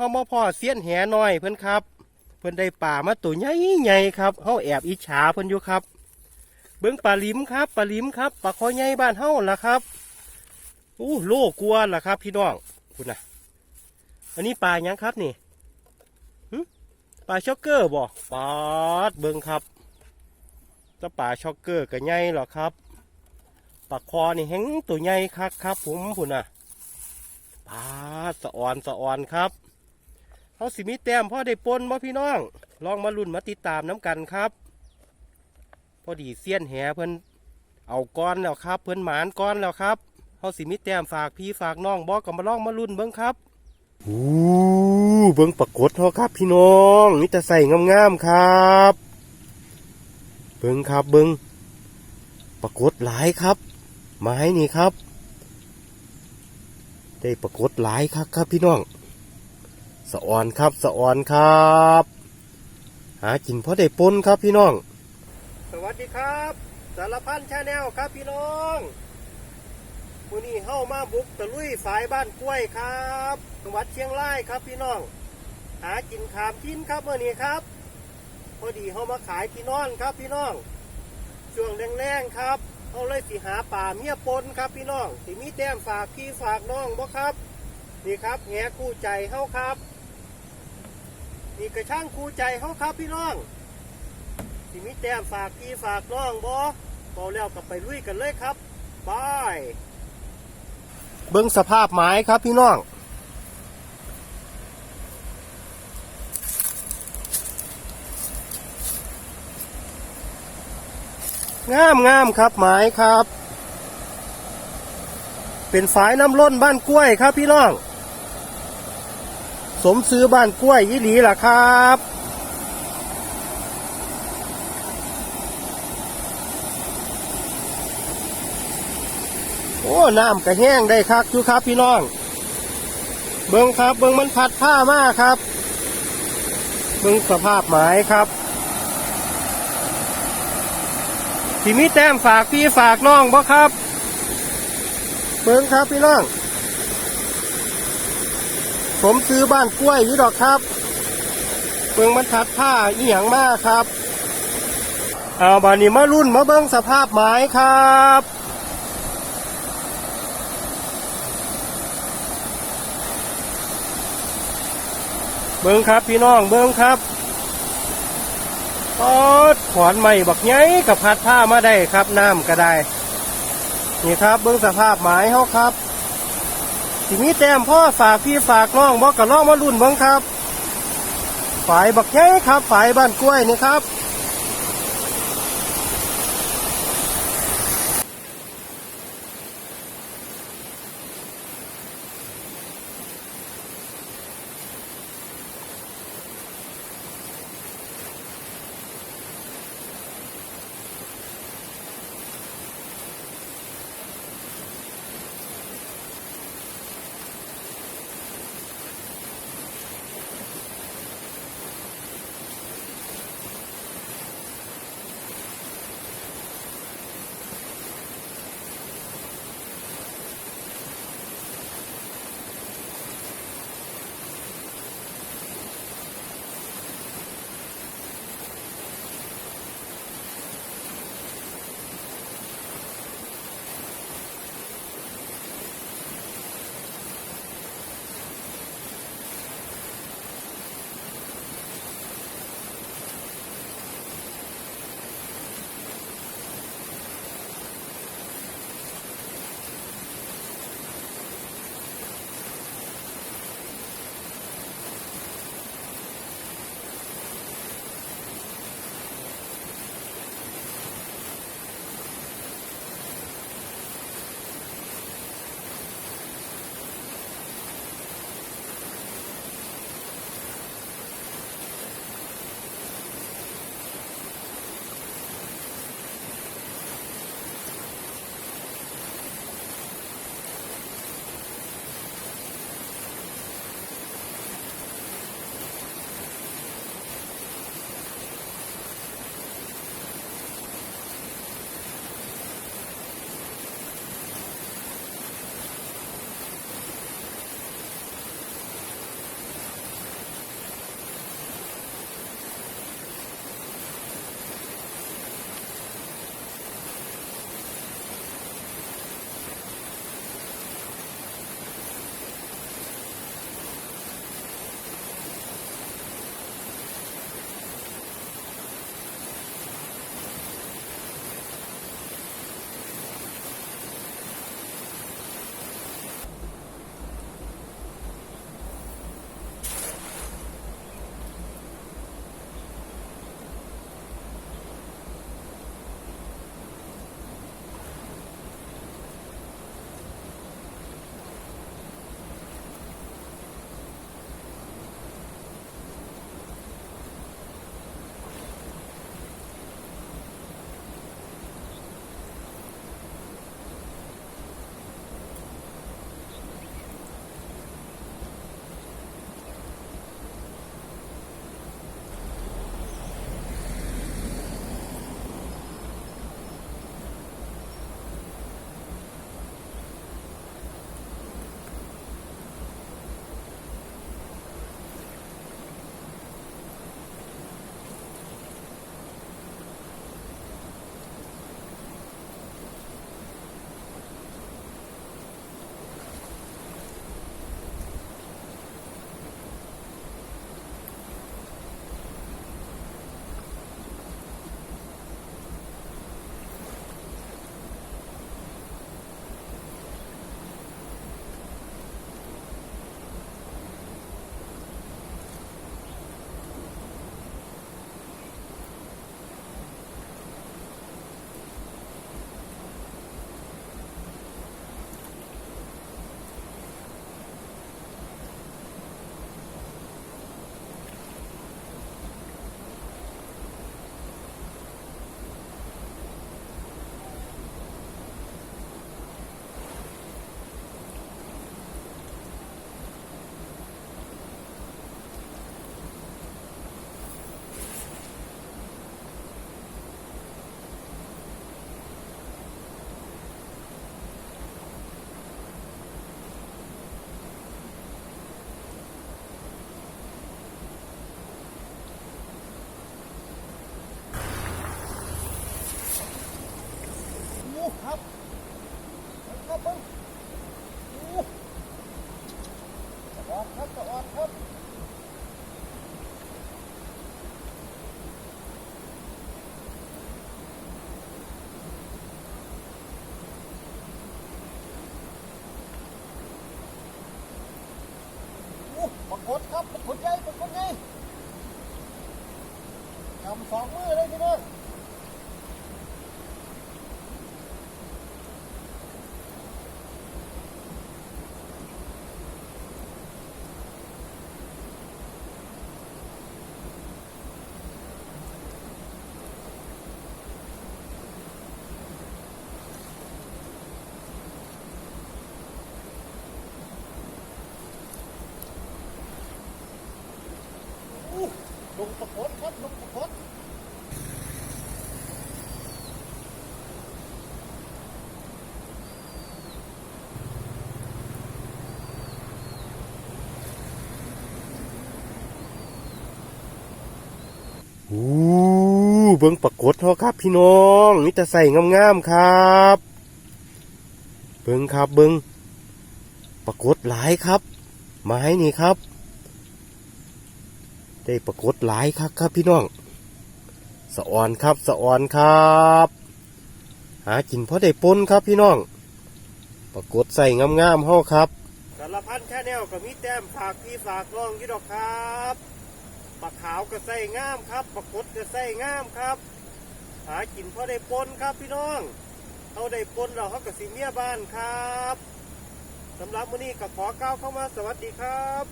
เฮามาพ่อเสี้ยนแหน้อยเพิ่นครับ เพิ่นได้ป่ามาตัวใหญ่ๆครับเฮาแอบอิจฉาเพิ่นอยู่ครับ เบิ่งปลาลิมครับปลาลิมครับปลาคอใหญ่บ้านเฮาล่ะครับอู้โลกลัวล่ะครับ พี่น้องคุณน่ะอันนี้ปลายังครับนี่ปลาช็อกเกอร์บ่ปาเบิ่งครับถ้าปลาช็อกเกอร์ก็ใหญ่หรอครับปลาคอนี่แห้งตัวใหญ่คักครับ ผมคุณน่ะปาสะออนสะออนครับ เขาสิมีแต้มพ่อได้ปนบ่พี่น้อง ลองมาลุ้นมาติดตามน้ำกันครับ พอดีเสี้ยนแหเพิ่นเอาก้อนแล้วครับ เพิ่นหมานก้อนแล้วครับเขาสิมีแต้มฝากพี่ฝากน้องบอกกับมาลองมาลุ้นเบิ้งครับอู้เบิ้งปรากฏเขาครับพี่น้องนี่จะใส่งามๆครับ เบิ้งครับเบิ้งปรากฏหลายครับ ไม้นี่ครับ ได้ปรากฏหลายครับครับพี่น้อง สะออนครับสะออนครับ หากินเพราะได้ปนครับพี่น้อง สวัสดีครับ สารพันชาแนลครับพี่น้องวันนี้เข้ามาบุกตะลุยฝายบ้านกล้วยครับจังหวัดเชียงรายครับพี่น้อง หากินขามทิ้นครับเมื่อนี้ครับ พอดีเข้ามาขายที่นอนครับพี่น้องช่วงแรงๆครับเอาเลยสิหาป่าเมียปนครับพี่น้องสิมีแต้มฝากพี่ฝากน้องบ่ครับนี่ครับแงคู่ใจเฮาครับ นี่กระช่างคูใจเฮาครับพี่น้องสิมีแต้มฝากพี่ฝากน้องบอพอแล้วกับไปลุยกันเลยครับบายเบิ้งสภาพไม้ครับพี่น้องงามงามครับไม้ครับ เป็นฝายน้ำล้นบ้านกล้วยครับพี่น้อง สมซื้อบ้านกล้วยยี่หลีล่ะครับโอ้น้ำกระแห้งได้คักอยู่ครับพี่น้อง เบิ้งครับ เบิ้งมันพัดผ้ามากครับ เบิ้งสภาพไม้ครับที่มีแต้มฝากพี่ฝากน้องบ่ครับ เบิ้งครับพี่น้อง ผมซื้อบ้านกล้วยนี่ดอกครับเบิ้งมันพัดผ้าอีหยังมากครับเอาบานี้มารุ่นมาเบิ้งสภาพไม้ครับเบิ้งครับพี่น้องเบิ้งครับโอ้ขอนใหม่บักไงกับพัดผ้ามาได้ครับน้ำก็ได้ นี่ครับเบิ้งสภาพไม้เขาครับ ทีนี้แต้มพ่อฝากพี่ฝากน้องบอกกับน้องมารุ่นบ้างครับฝายบักไงครับฝายบ้านกล้วยนี่ครับ ครับก็อดครับ อู้เบิ่งปรากฏเฮาครับ พี่น้องมีแต่ใส่งามๆครับ เบิ่งครับเบิ่งปรากฏหลายครับ ไม้นี่ครับ ได้ปรากฏหลายครับครับพี่น้อง สะออนครับสะออนครับ หากินเพราะได้ปนครับพี่น้อง ปรากฏใส่งามๆเฮาครับสารพันแค่แนวก็มีแต้มฝากพี่ฝากน้องยู่ดอกครับ ปลาขาวก็ใส่งามครับปรากดก็ใส่งามครับ หากินเพราะได้ปนครับพี่น้องเอาได้ปนเราเขากับสิเมียบ้านครับสำหรับวันนี้ก็ขอก้าวเข้ามาสวัสดีครับ